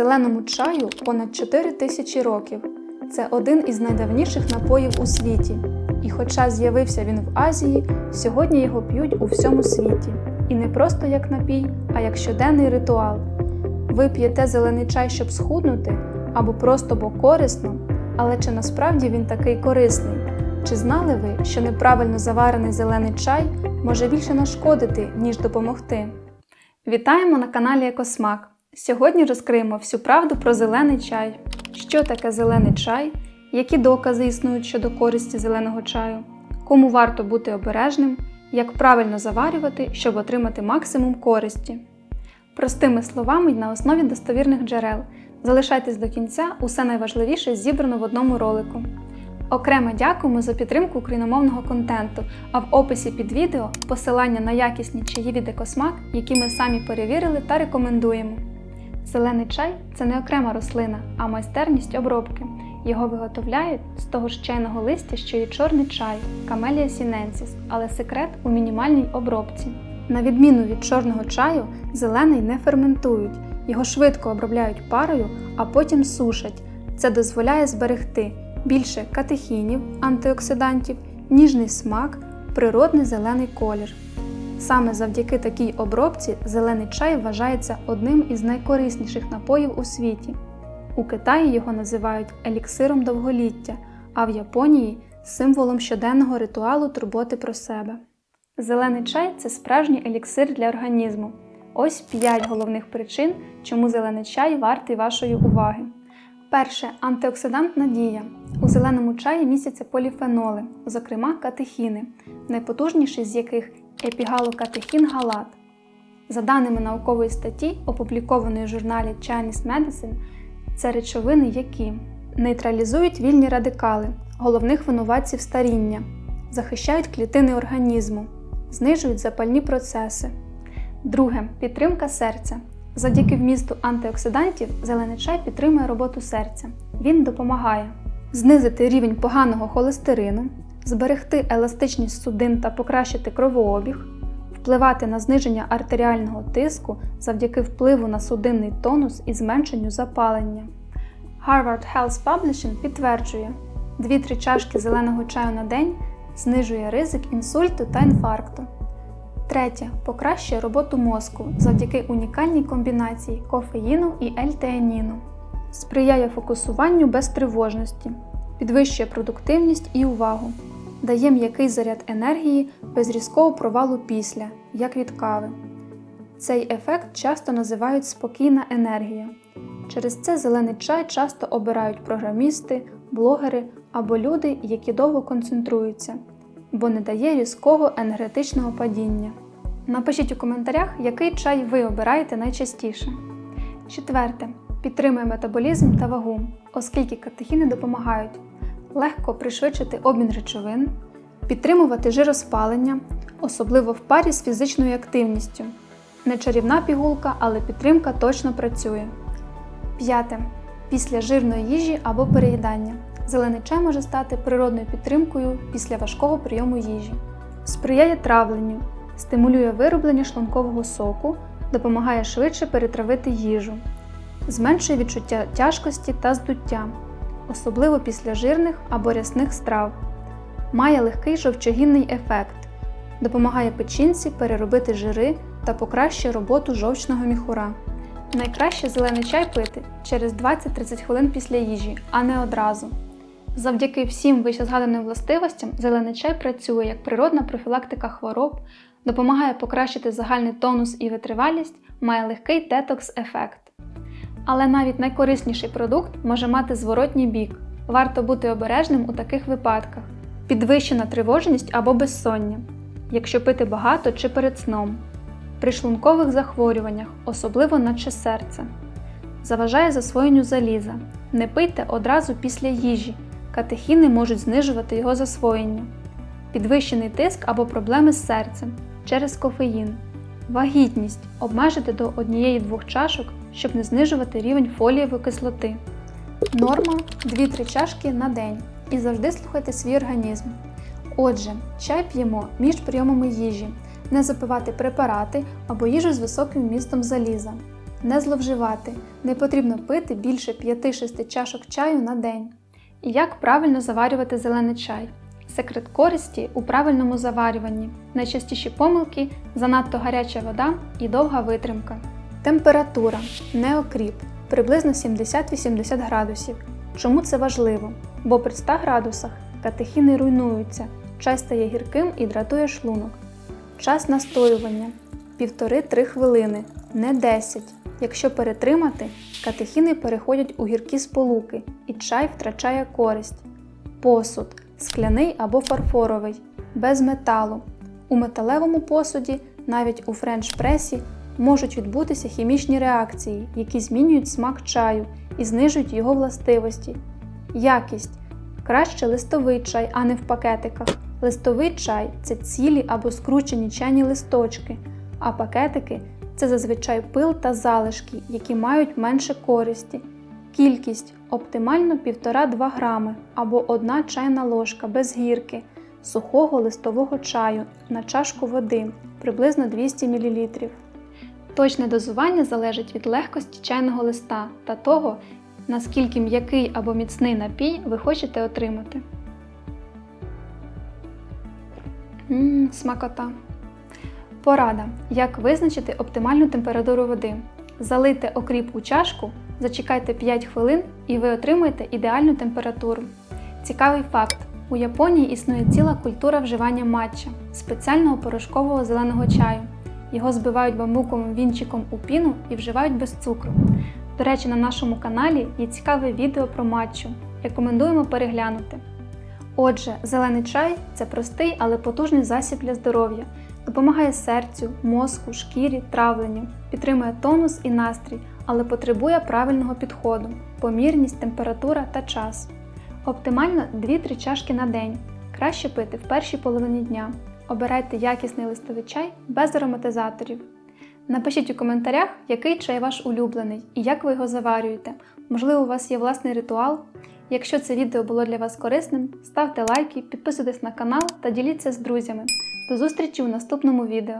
Зеленому чаю понад 4 тисячі років. Це один із найдавніших напоїв у світі. І хоча з'явився він в Азії, сьогодні його п'ють у всьому світі. І не просто як напій, а як щоденний ритуал. Ви п'єте зелений чай, щоб схуднути, або просто бо корисно, але чи насправді він такий корисний? Чи знали ви, що неправильно заварений зелений чай може більше нашкодити, ніж допомогти? Вітаємо на каналі Екосмак. Сьогодні розкриємо всю правду про зелений чай. Що таке зелений чай, які докази існують щодо користі зеленого чаю, кому варто бути обережним, як правильно заварювати, щоб отримати максимум користі. Простими словами на основі достовірних джерел. Залишайтесь до кінця, усе найважливіше зібрано в одному ролику. Окремо дякуємо за підтримку україномовного контенту, а в описі під відео посилання на якісні чаї від Екосмак, які ми самі перевірили та рекомендуємо. Зелений чай це не окрема рослина, а майстерність обробки. Його виготовляють з того ж чайного листя, що і чорний чай Camellia sinensis, але секрет у мінімальній обробці. На відміну від чорного чаю, зелений не ферментують, його швидко обробляють парою, а потім сушать. Це дозволяє зберегти більше катехінів, антиоксидантів, ніжний смак, природний зелений колір. Саме завдяки такій обробці зелений чай вважається одним із найкорисніших напоїв у світі. У Китаї його називають еліксиром довголіття, а в Японії символом щоденного ритуалу турботи про себе. Зелений чай це справжній еліксир для організму. Ось 5 головних причин, чому зелений чай вартий вашої уваги. Перше антиоксидантна дія. У зеленому чаї містяться поліфеноли, зокрема катехіни, найпотужніший з яких епігалокатехін галат. За даними наукової статті, опублікованої в журналі Chinese Medicine, це речовини, які нейтралізують вільні радикали, головних винуватців старіння, захищають клітини організму, знижують запальні процеси. Друге підтримка серця. Завдяки вмісту антиоксидантів зелений чай підтримує роботу серця. Він допомагає знизити рівень поганого холестерину, зберегти еластичність судин та покращити кровообіг, впливати на зниження артеріального тиску завдяки впливу на судинний тонус і зменшенню запалення. Harvard Health Publishing підтверджує, 2-3 чашки зеленого чаю на день знижує ризик інсульту та інфаркту. Третє покращує роботу мозку завдяки унікальній комбінації кофеїну і ельтеаніну. Сприяє фокусуванню без тривожності, підвищує продуктивність і увагу, дає м'який заряд енергії без різкого провалу після, як від кави. Цей ефект часто називають спокійна енергія. Через це зелений чай часто обирають програмісти, блогери або люди, які довго концентруються, бо не дає різкого енергетичного падіння. Напишіть у коментарях, який чай ви обираєте найчастіше. Четверте. Підтримує метаболізм та вагу, оскільки катехіни допомагають легко пришвидшити обмін речовин, підтримувати жироспалення, особливо в парі з фізичною активністю. Не чарівна пігулка, але підтримка точно працює. П'яте. Після жирної їжі або переїдання. Зелений чай може стати природною підтримкою після важкого прийому їжі. Сприяє травленню, стимулює вироблення шлункового соку, допомагає швидше перетравити їжу, зменшує відчуття тяжкості та здуття, особливо після жирних або рясних страв. Має легкий жовчогінний ефект, допомагає печінці переробити жири та покращує роботу жовчного міхура. Найкраще зелений чай пити через 20-30 хвилин після їжі, а не одразу. Завдяки всім вищезгаданим властивостям зелений чай працює як природна профілактика хвороб, допомагає покращити загальний тонус і витривалість, має легкий детокс-ефект. Але навіть найкорисніший продукт може мати зворотній бік. Варто бути обережним у таких випадках: підвищена тривожність або безсоння, якщо пити багато чи перед сном, при шлункових захворюваннях, особливо наче серце. Заважає засвоєнню заліза. Не пийте одразу після їжі. Катехіни можуть знижувати його засвоєння, підвищений тиск або проблеми з серцем через кофеїн, вагітність обмежити до 1-2 чашок, щоб не знижувати рівень фолієвої кислоти. Норма 2-3 чашки на день і завжди слухайте свій організм. Отже, чай п'ємо між прийомами їжі, не запивати препарати або їжу з високим вмістом заліза. Не зловживати. Не потрібно пити більше 5-6 чашок чаю на день. І як правильно заварювати зелений чай? Секрет користі у правильному заварюванні. Найчастіші помилки занадто гаряча вода і довга витримка. Температура не окріп приблизно 70-80 градусів. Чому це важливо? Бо при 100 градусах катехіни руйнуються, чай стає гірким і дратує шлунок. Час настоювання 1,5-3 хвилини, не 10. Якщо перетримати, катехіни переходять у гіркі сполуки і чай втрачає користь. Посуд скляний або фарфоровий, без металу. У металевому посуді, навіть у френч-пресі, можуть відбутися хімічні реакції, які змінюють смак чаю і знижують його властивості. Якість краще листовий чай, а не в пакетиках. Листовий чай це цілі або скручені чайні листочки, а пакетики це зазвичай пил та залишки, які мають менше користі. Кількість оптимально 1,5-2 грами або 1 чайна ложка без гірки сухого листового чаю на чашку води приблизно 200 мл. Точне дозування залежить від легкості чайного листа та того, наскільки м'який або міцний напій ви хочете отримати. Ммм, смакота. Порада. Як визначити оптимальну температуру води? Залийте окріп у чашку, зачекайте 5 хвилин і ви отримаєте ідеальну температуру. Цікавий факт: у Японії існує ціла культура вживання матча, спеціального порошкового зеленого чаю. Його збивають бамбуковим вінчиком у піну і вживають без цукру. До речі, на нашому каналі є цікаве відео про матчу. Рекомендуємо переглянути. Отже, зелений чай це простий, але потужний засіб для здоров'я. Допомагає серцю, мозку, шкірі, травленню, підтримує тонус і настрій, але потребує правильного підходу, помірність, температура та час. Оптимально 2-3 чашки на день. Краще пити в першій половині дня. Обирайте якісний листовий чай без ароматизаторів. Напишіть у коментарях, який чай ваш улюблений і як ви його заварюєте. Можливо, у вас є власний ритуал. Якщо це відео було для вас корисним, ставте лайки, підписуйтесь на канал та діліться з друзями. До зустрічі у наступному відео!